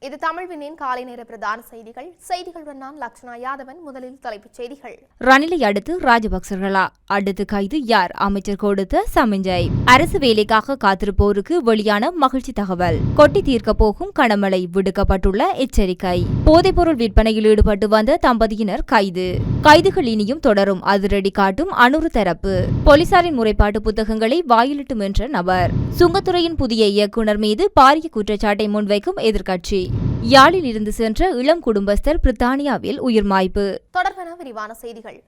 இது தமிழ்வினின் காலை நேர பிரதான செய்திகள். செய்திகளுடன் நான் லக்ஷ்மணா யாதவன். முதலில் தலைப்புச் செய்திகள். ரணிலை அடுத்து ராஜபக்சர்களா? அடுத்து கைது யார்? அமைச்சர் கொடுத்த சமிஞ்சை. அரசு வேலைக்காக காத்திருப்போருக்கு வெளியான மகிழ்ச்சி தகவல். கொட்டி தீர்க்க போகும் கனமழை விடுக்கப்பட்டுள்ள எச்சரிக்கை. போதைப்பொருள் விற்பனையில் ஈடுபட்டு வந்த தம்பதியினர் கைது. கைதுகள் இனியும் தொடரும். அதிரடி காட்டும் அனுறு தரப்பு. போலீசாரின் முறைப்பாட்டு புத்தகங்களை வாயிலிட்டு மென்ற நபர். சுங்கத்துறையின் புதிய இயக்குநர் மீது பாரிய குற்றச்சாட்டை முன்வைக்கும் எதிர்க்கட்சி. யாழில் இருந்து சென்ற இளம் குடும்பஸ்தர் பிரித்தானியாவில் உயிர் மாய்ப்பு. தொடர்பான விரிவான செய்திகள்.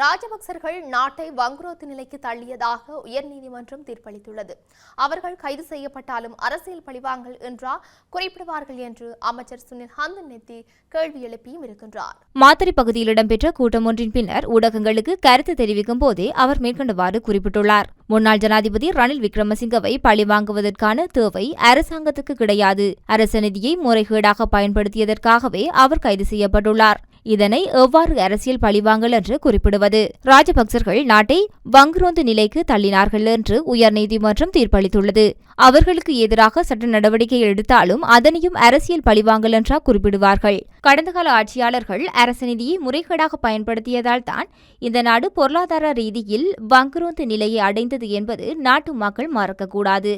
ராஜபக்சர்கள் நாட்டை வங்குரோத்து நிலைக்கு தள்ளியதாக உயர்நீதிமன்றம் தீர்ப்பளித்துள்ளது. அவர்கள் கைது செய்யப்பட்டாலும் அரசியல் பழிவாங்கல் என்றா குறிப்பிடுவார்கள் என்று அமைச்சர் சுனில் ஹந்தன் நெத்தி கேள்வி எழுப்பியும் இருக்கின்றார். மாத்திரை பகுதியில் இடம்பெற்ற கூட்டம் ஒன்றின் பின்னர் ஊடகங்களுக்கு கருத்து தெரிவிக்கும் போதே அவர் மேற்கண்டவாறு குறிப்பிட்டுள்ளார். முன்னாள் ஜனாதிபதி ரணில் விக்ரமசிங்கவை பழிவாங்குவதற்கான தேவை அரசாங்கத்துக்கு கிடையாது. அரச நிதியை முறைகேடாக பயன்படுத்தியதற்காகவே அவர் கைது செய்யப்பட்டுள்ளார். இதனை எவ்வாறு அரசியல் பழிவாங்கல் என்று குறிப்பிடுவது. ராஜபக்சர்கள் நாட்டை வங்குரோந்து நிலைக்கு தள்ளினார்கள் என்று உயர்நீதிமன்றம் தீர்ப்பளித்துள்ளது. அவர்களுக்கு எதிராக சட்ட நடவடிக்கை எடுத்தாலும் அதனையும் அரசியல் பழிவாங்கல் என்றா குறிப்பிடுவார்கள். கடந்த கால ஆட்சியாளர்கள் அரசு நிதியை முறைகேடாக பயன்படுத்தியதால் தான் இந்த நாடு பொருளாதார ரீதியில் வங்குரோந்து நிலையை அடைந்தது என்பது நாட்டு மக்கள் மறக்கக்கூடாது.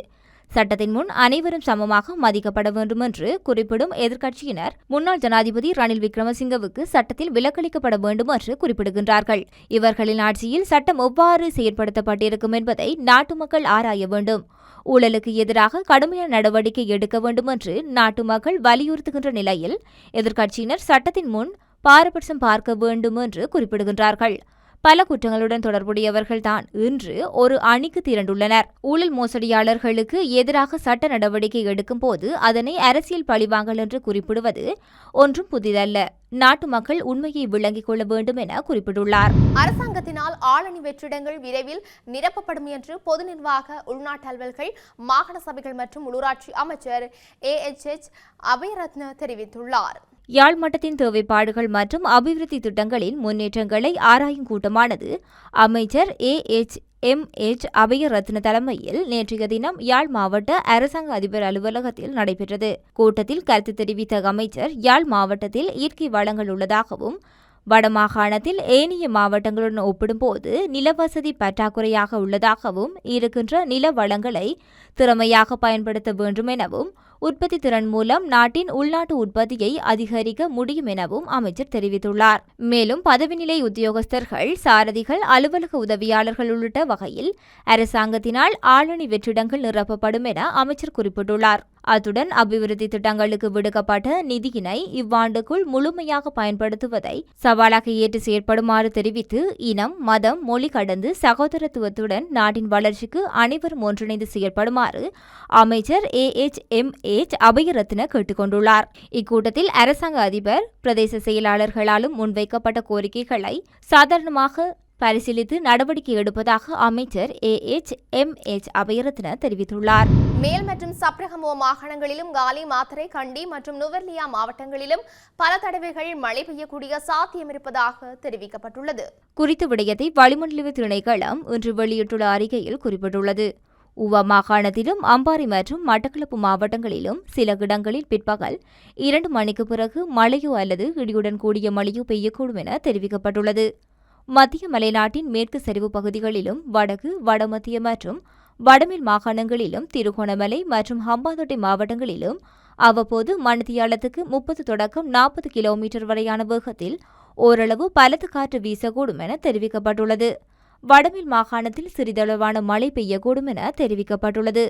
சட்டத்தின் முன் அனைவரும் சமமாக மதிக்கப்பட வேண்டும் என்று குறிப்பிடும் எதிர்க்கட்சியினர் முன்னாள் ஜனாதிபதி ரணில் விக்ரமசிங்கவுக்கு சட்டத்தில் விலக்களிக்கப்பட வேண்டும் என்று குறிப்பிடுகின்றார்கள். இவர்களின் ஆட்சியில் சட்டம் எவ்வாறு செயற்படுத்தப்பட்டிருக்கும் என்பதை நாட்டு மக்கள் ஆராய வேண்டும். ஊழலுக்கு எதிராக கடுமையான நடவடிக்கை எடுக்க வேண்டும் என்று நாட்டு மக்கள் வலியுறுத்துகின்ற நிலையில் எதிர்க்கட்சியினர் சட்டத்தின் முன் பாரபட்சம் பார்க்க வேண்டும் என்று குறிப்பிடுகின்றார்கள். பல குற்றங்களுடன் தொடர்புடையவர்கள் தான் இன்று ஒரு அணிக்கு திரண்டுள்ளனர். ஊழல் மோசடியாளர்களுக்கு எதிராக சட்ட நடவடிக்கை எடுக்கும் போது அதனை அரசியல் பழிவாங்கல் என்று குறிப்பிடுவது ஒன்றும் புதிதல்ல. நாட்டு மக்கள் உண்மையை விளங்கிக் கொள்ள வேண்டும் என குறிப்பிட்டுள்ளார். அரசாங்கத்தினால் ஆளணி வெற்றிடங்கள் விரைவில் நிரப்பப்படும் என்று பொது நிர்வாக உள்நாட்டு அலுவல்கள் மாகாண சபைகள் மற்றும் உள்ளூராட்சி அமைச்சர் ஏ எச் எச் அபயரத்ன தெரிவித்துள்ளார். யாழ் மட்டத்தின் தேவைப்பாடுகள் மற்றும் அபிவிருத்தி திட்டங்களின் முன்னேற்றங்களை ஆராயும் கூட்டமானது. அமைச்சர் A H M H Abeyratne தலைமையில் நேற்றைய தினம் யாழ் மாவட்ட அரசாங்க அதிபர் அலுவலகத்தில் நடைபெற்றது. கூட்டத்தில் கருத்து தெரிவித்த அமைச்சர் யாழ் மாவட்டத்தில் இயற்கை வளங்கள் உள்ளதாகவும் வடமாகாணத்தில் ஏனைய மாவட்டங்களுடன் ஒப்பிடும்போது நிலவசதி பற்றாக்குறையாக உள்ளதாகவும் இருக்கின்ற நில வளங்களை திறமையாக பயன்படுத்த வேண்டும் எனவும் உற்பத்தி திறன் மூலம் நாட்டின் உள்நாட்டு உற்பத்தியை அதிகரிக்க முடியும் எனவும் அமைச்சர் தெரிவித்துள்ளார். மேலும் பதவிநிலை உத்தியோகஸ்தர்கள் சாரதிகள் அலுவலக உதவியாளர்கள் உள்ளிட்ட வகையில் அரசாங்கத்தினால் ஆளணி வெற்றிடங்கள் நிரப்பப்படும் என அமைச்சர் குறிப்பிட்டுள்ளார். அத்துடன் அபிவிருத்தி திட்டங்களுக்கு விடுக்கப்பட்ட நிதியினை இவ்வாண்டுக்குள் முழுமையாக பயன்படுத்துவதை சவாலாக ஏற்று செயற்படுமாறு தெரிவித்து இனம் மதம் மொழி கடந்து சகோதரத்துவத்துடன் நாட்டின் வளர்ச்சிக்கு அனைவரும் ஒன்றிணைந்து செயற்படுமாறு அமைச்சர் A H M H Abeyratne கேட்டுக்கொண்டுள்ளார். இக்கூட்டத்தில் அரசாங்க அதிபர் பிரதேச செயலாளர்களாலும் முன்வைக்கப்பட்ட கோரிக்கைகளை சாதாரணமாக பரிசீலித்து நடவடிக்கை எடுப்பதாக அமைச்சர் A. H. M. H. Abeyratne தெரிவித்துள்ளார். மேல் மற்றும் சப்ரகமோ மாகாணங்களிலும் காலி மாத்தறை கண்டி மற்றும் நுவர்லியா மாவட்டங்களிலும் பல தடவைகள் மழை பெய்யக்கூடிய சாத்தியம் இருப்பதாக தெரிவிக்கப்பட்டுள்ளது. குறித்த விடயத்தை வளிமண்டல திணைக்களம் இன்று வெளியிட்டுள்ள அறிக்கையில் குறிப்பிட்டுள்ளது. உவா மாகாணத்திலும் அம்பாறை மற்றும் மட்டக்களப்பு மாவட்டங்களிலும் சில இடங்களில் பிற்பகல் இரண்டு மணிக்கு பிறகு மழையோ அல்லது இடியுடன் கூடிய மழையோ பெய்யக்கூடும் என தெரிவிக்கப்பட்டுள்ளது. மத்திய மலைநாட்டின் மேற்கு சரிவு பகுதிகளிலும் வடக்கு வடமத்திய மற்றும் வடமேல் மாகாணங்களிலும் திருகோணமலை மற்றும் ஹம்பாந்தோட்டை மாவட்டங்களிலும் அவ்வப்போது மணித்தியாலத்துக்கு முப்பது தொடக்கம் நாற்பது கிலோமீட்டர் வரையான வேகத்தில் ஓரளவு பலத்த காற்று வீசக்கூடும் என தெரிவிக்கப்பட்டுள்ளது. வடமேல் மாகாணத்தில் சிறிதளவான மழை பெய்யக்கூடும் என தெரிவிக்கப்பட்டுள்ளது.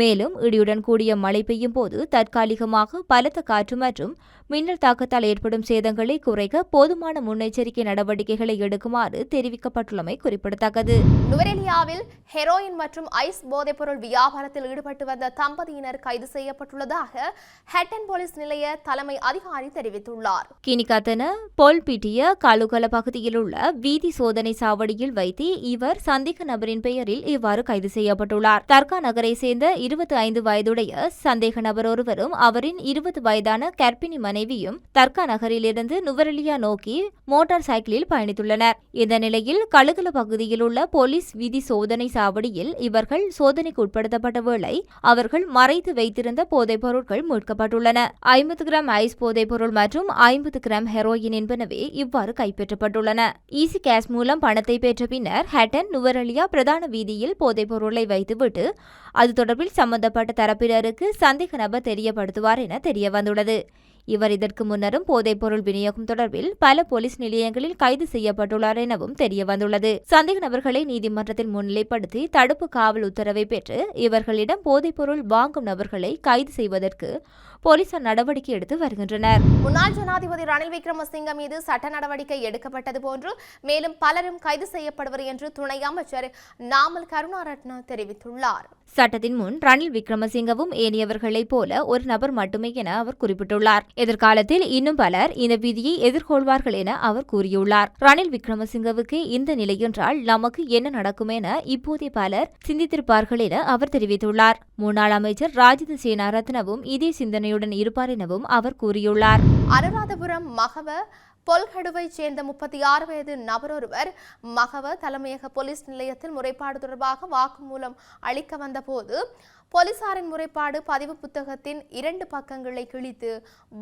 மேலும் இடியுடன் கூடிய மழை பெய்யும் போது தற்காலிகமாக பலத்த காற்று மற்றும் மின்னல் தாக்கத்தால் ஏற்படும் சேதங்களை குறைக்க போதுமான முன்னெச்சரிக்கை நடவடிக்கைகளை எடுக்குமாறு தெரிவிக்கப்பட்டுள்ளமை குறிப்பிடத்தக்கது. நுவரெலியாவில் ஹெரோயின் மற்றும் ஐஸ் போதைப்பொருள் வியாபாரத்தில் ஈடுபட்டு வந்த தம்பதியினர் கைது செய்யப்பட்டுள்ளதாக ஹெட்டன் போலீஸ் நிலைய தலைமை அதிகாரி தெரிவித்துள்ளார். கினிகத்தன பொல்பிட்டிய காலுகல பகுதியில் உள்ள வீதி சோதனை சாவடியில் வைத்து இவர் சந்தேக நபரின் பெயரில் இவ்வாறு கைது செய்யப்பட்டுள்ளார். தர்கா நகரை சேர்ந்த இருபத்தி ஐந்து வயதுடைய சந்தேக நபர் ஒருவரும் அவரின் இருபது வயதான கர்ப்பிணி மனைவியும் தர்கா நகரிலிருந்து நுவரெலியா நோக்கி மோட்டார் சைக்கிளில் பயணித்துள்ளனர். இந்த நிலையில் கழுகல பகுதியில் உள்ள போலீஸ் விதி சோதனை சாவடியில் இவர்கள் சோதனைக்கு உட்படுத்தப்பட்ட வேளை அவர்கள் மறைத்து வைத்திருந்த போதைப் பொருட்கள் மீட்கப்பட்டுள்ளன. ஐம்பது கிராம் ஐஸ் போதைப் பொருள் மற்றும் ஐம்பது கிராம் ஹெரோயின் என்பனவே இவ்வாறு கைப்பற்றப்பட்டுள்ளன. ஈசி கேஷ் மூலம் பணத்தை பெற்ற பின்னர் ஹேட்டன் நுவரெலியா பிரதான வீதியில் போதைப் பொருளை வைத்துவிட்டு அது தொடர்பில் சம்பந்தப்பட்ட தரப்பினருக்கு சந்தேக நபர் தெரியப்படுத்துவார் என தெரிய வந்துள்ளது இவர் இதற்கு முன்னரும் போதைப்பொருள் விநியோகம் தொடர்பில் பல போலீஸ் நிலையங்களில் கைது செய்யப்பட்டுள்ளார் எனவும் தெரிய வந்துள்ளது சந்தேக நபர்களை நீதிமன்றத்தில் முன்னிலைப்படுத்தி தடுப்பு காவல் உத்தரவை பெற்று இவர்களிடம் போதைப்பொருள் வாங்கும் நபர்களை கைது செய்வதற்கு போலீசார் நடவடிக்கை எடுத்து வருகின்றனர். முன்னாள் ஜனாதிபதி ரணில் விக்ரமசிங்க மீது சட்ட நடவடிக்கை எடுக்கப்பட்டது போன்று மேலும் பலரும் கைது செய்யப்படுவர் என்று துணை அமைச்சர் நாமல் கருணாரட்ன தெரிவித்துள்ளார். சட்டத்தின் முன் ரணில் விக்ரமசிங்கவும் ஏனையவர்களைப் போல ஒரு நபர் மட்டுமே என அவர் குறிப்பிட்டுள்ளார். எதிர்காலத்தில் இன்னும் பலர் இந்த விதியை எதிர்கொள்வார்கள் என அவர் கூறியுள்ளார். ரணில் விக்ரமசிங்கவுக்கு இந்த நிலை என்றால் நமக்கு என்ன நடக்கும் என இப்போதே பலர் சிந்தித்திருப்பார்கள் என அவர் தெரிவித்துள்ளார். முன்னாள் அமைச்சர் ராஜித சேனாரத்னவும் இதே சிந்தனையுடன் இருப்பார் எனவும் அவர் கூறியுள்ளார். அனுராதபுரம் மகவ பொல்கடுவை சேர்ந்த முப்பத்தி ஆறு வயது நபரொருவர் மகவ தலைமையக போலீஸ் நிலையத்தில் முறைப்பாடு தொடர்பாக வாக்குமூலம் அளிக்க வந்தபோது போலீசாரின் முறைப்பாடு பதிவு புத்தகத்தின் இரண்டு பக்கங்களை கிழித்து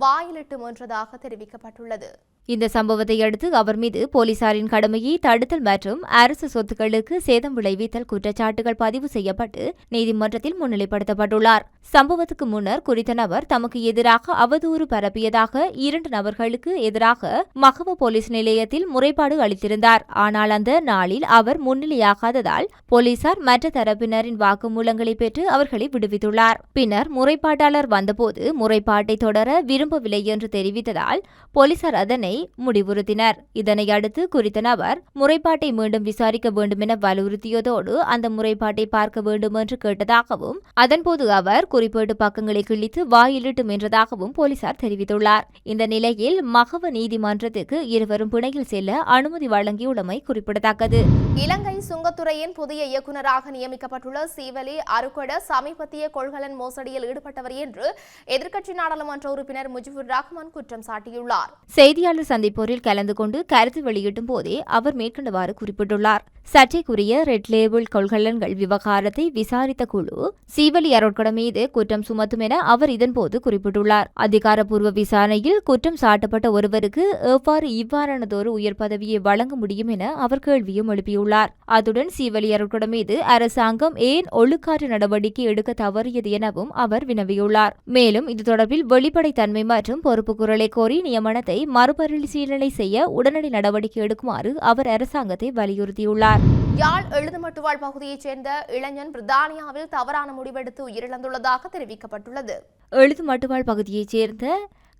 வாயிலிட்டு முன்றதாக தெரிவிக்கப்பட்டுள்ளது. இந்த சம்பவத்தை அடுத்து அவர் மீது போலீசாரின் கடமையை தடுத்தல் மற்றும் அரசு சொத்துக்களுக்கு சேதம் விளைவித்தல் குற்றச்சாட்டுகள் பதிவு செய்யப்பட்டு நீதிமன்றத்தில் முன்னிலைப்படுத்தப்பட்டுள்ளார். சம்பவத்துக்கு முன்னர் குறித்த நபர் தமக்கு எதிராக அவதூறு பரப்பியதாக இரண்டு நபர்களுக்கு எதிராக மகவ போலீஸ் நிலையத்தில் முறைப்பாடு அளித்திருந்தார். ஆனால் அந்த நாளில் அவர் முன்னிலையாகாததால் போலீசார் மற்ற தரப்பினரின் வாக்குமூலங்களை பெற்று அவர்களை விடுவித்துள்ளார். பின்னர் முறைப்பாட்டாளர் வந்தபோது முறைப்பாட்டை தொடர விரும்பவில்லை என்று தெரிவித்ததால் போலீசார் அதனை முடிவுறுத்தினர். இதனை அடுத்து குறித்த நபர் முறைப்பாட்டை மீண்டும் விசாரிக்க வேண்டும் என வலியுறுத்தியதோடு அந்த முறைப்பாட்டை பார்க்க வேண்டும் என்று கேட்டதாகவும் அதன்போது அவர் குறிப்பேட்டு பக்கங்களை கிழித்து வாயிலிட்டு மென்றதாகவும் போலீசார் தெரிவித்துள்ளார். இந்த நிலையில் மகவ நீதிமன்றத்துக்கு இருவரும் பிணையில் செல்ல அனுமதி வழங்கியுள்ளமை குறிப்பிடத்தக்கது. இலங்கை சுங்கத்துறையின் புதிய இயக்குநராக நியமிக்கப்பட்டுள்ள சீவலி அருகொட சமீபத்திய கொள்கலன் மோசடியில் ஈடுபட்டவர் என்று எதிர்க்கட்சி நாடாளுமன்ற உறுப்பினர் முஜிபுர் ரஹ்மான் குற்றம் சாட்டியுள்ளார். செய்தியாளர் சந்திப்போரில் கலந்து கொண்டு கருத்து வெளியிட்டும் போதே அவர் மேற்கண்டவாறு குறிப்பிட்டுள்ளார். சர்ச்சைக்குரிய ரெட் லேபிள் கொள்கலன்கள் விவகாரத்தை விசாரித்த குழு சீவலி அரோட்கட மீது குற்றம் சுமத்தும் என அவர் இதன்போது குறிப்பிட்டுள்ளார். அதிகாரப்பூர்வ விசாரணையில் குற்றம் சாட்டப்பட்ட ஒருவருக்கு எவ்வாறு இவ்வாறானதொரு உயர் பதவியை வழங்க முடியும் என அவர் கேள்வியும் எழுப்பியுள்ளார். அத்துடன் சீவலி அரோட்கட மீது அரசாங்கம் ஏன் ஒழுக்காற்று நடவடிக்கை எடுக்க தவறியது எனவும் அவர் வினவியுள்ளார். மேலும் இது தொடர்பில் வெளிப்படைத்தன்மை மற்றும் பொறுப்பு குரலை கோரி நியமனத்தை மறுபரிசீலனை செய்ய உடனடி நடவடிக்கை எடுக்குமாறு அவர் அரசாங்கத்தை வலியுறுத்தியுள்ளார். யாழ் எழுதுமட்டுவாழ் பகுதியைச் சேர்ந்த இளைஞன் பிரித்தானியாவில் தவறான முடிவெடுத்து உயிரிழந்துள்ளதாக தெரிவிக்கப்பட்டுள்ளது. எழுது மட்டுவாழ் பகுதியைச் சேர்ந்த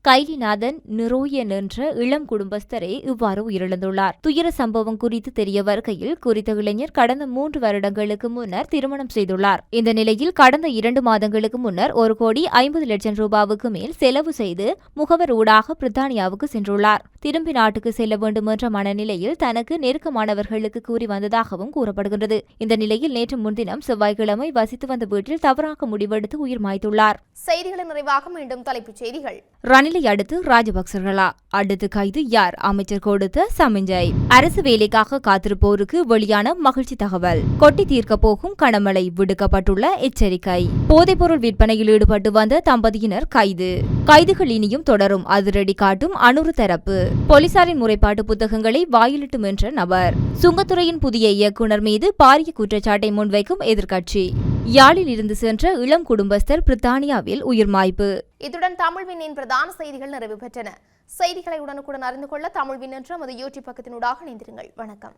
கைலிநாதன் நிரோயன் என்ற இளம் குடும்பஸ்தரே இவ்வாறு உயிரிழந்துள்ளார். துயர சம்பவம் குறித்து தெரிய வருகையில் குறித்த இளைஞர் கடந்த மூன்று வருடங்களுக்கு முன்னர் திருமணம் செய்துள்ளார். இந்த நிலையில் கடந்த இரண்டு மாதங்களுக்கு முன்னர் ஒரு கோடி ஐம்பது லட்சம் ரூபாவுக்கு மேல் செலவு செய்து முகவர் ஊடாக பிரித்தானியாவுக்கு சென்றுள்ளார். திரும்பி நாட்டுக்கு செல்ல வேண்டும் என்ற மனநிலையில் தனக்கு நெருக்கமானவர்களுக்கு கூறி வந்ததாகவும் கூறப்படுகின்றது. இந்த நிலையில் நேற்று முன்தினம் செவ்வாய்க்கிழமை வசித்து வந்த வீட்டில் தவறாக முடிவெடுத்து உயிர் மாய்த்துள்ளார். செய்திகளின் நிறைவாக மீண்டும் தலைப்புச் செய்திகள். ரணிலை அடுத்து ராஜபக்சர்களா? அடுத்து கைது யார்? அமைச்சர் கொடுத்த சமிஞ்சை. அரசு வேலைக்காக காத்திருப்போருக்கு வெளியான மகிழ்ச்சி தகவல். கொட்டி தீர்க்க போகும் கனமழை விடுக்கப்பட்டுள்ள எச்சரிக்கை. போதைப்பொருள் விற்பனையில் ஈடுபட்டு வந்த தம்பதியினர் கைது. கைதுகள் இனியும் தொடரும். அதிரடி காட்டும் அனுறு தரப்பு. போலீசாரின் முறைப்பாட்டு புத்தகங்களை வாயிலிட்டு மென்ற நபர். சுங்கத்துறையின் புதிய இயக்குனர் மீது பாரிய குற்றச்சாட்டை முன்வைக்கும் எதிர்க்கட்சி. யாழில் இருந்து சென்ற இளம் குடும்பஸ்தர் பிரித்தானியாவில் உயிர் மாய்ப்பு. இத்துடன் தமிழ் விண்ணின் பிரதான செய்திகள் நிறைவு பெற்றன. செய்திகளை உடனுக்குடன் அறிந்து கொள்ள தமிழ் வின் என்ற நமது யூடியூப் பக்கத்தினூடாக இணைந்திருங்கள். வணக்கம்.